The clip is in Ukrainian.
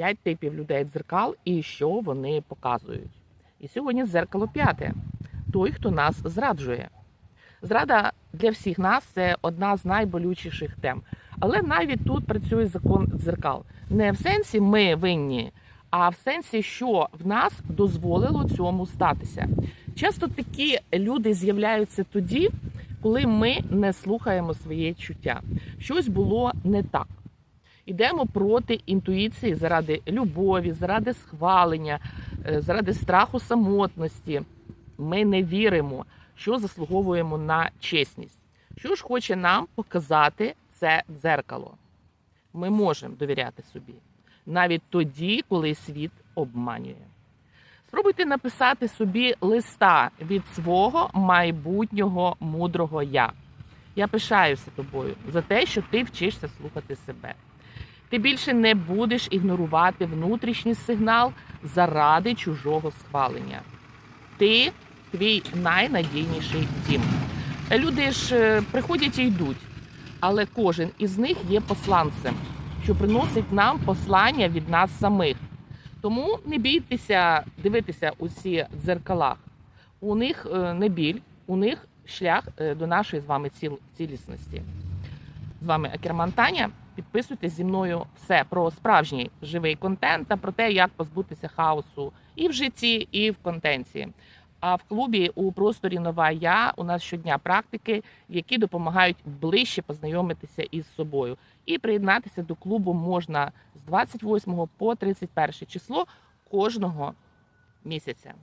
П'ять типів людей дзеркал і що вони показують. І сьогодні дзеркало п'яте той, хто нас зраджує. Зрада для всіх нас це одна з найболючіших тем. Але навіть тут працює закон дзеркал. Не в сенсі ми винні, а в сенсі, що в нас дозволило цьому статися. Часто такі люди з'являються тоді, коли ми не слухаємо своє чуття. Щось було не так. Ідемо проти інтуїції заради любові, заради схвалення, е, заради страху самотності. Ми не віримо, що заслуговуємо на чесність. Що ж хоче нам показати це дзеркало? Ми можемо довіряти собі навіть тоді, коли світ обманює. Спробуйте написати собі листа від свого майбутнього мудрого я. Я пишаюся тобою за те, що ти вчишся слухати себе. Ти більше не будеш ігнорувати внутрішній сигнал заради чужого схвалення. Ти твій найнадійніший дім. Люди ж е, приходять і йдуть, але кожен із них є посланцем, що приносить нам послання від нас самих. Тому не бійтеся дивитися у ці дзеркалах. У них е, не біль, у них шлях е, до нашої з вами цілісності. З вами Акерман Таня. Підписуйтесь зі мною все про справжній живий контент та про те, як позбутися хаосу і в житті, і в контенті. А в клубі у просторі Нова Я у нас щодня практики, які допомагають ближче познайомитися із собою. І приєднатися до клубу можна з 28 по 31 число кожного місяця.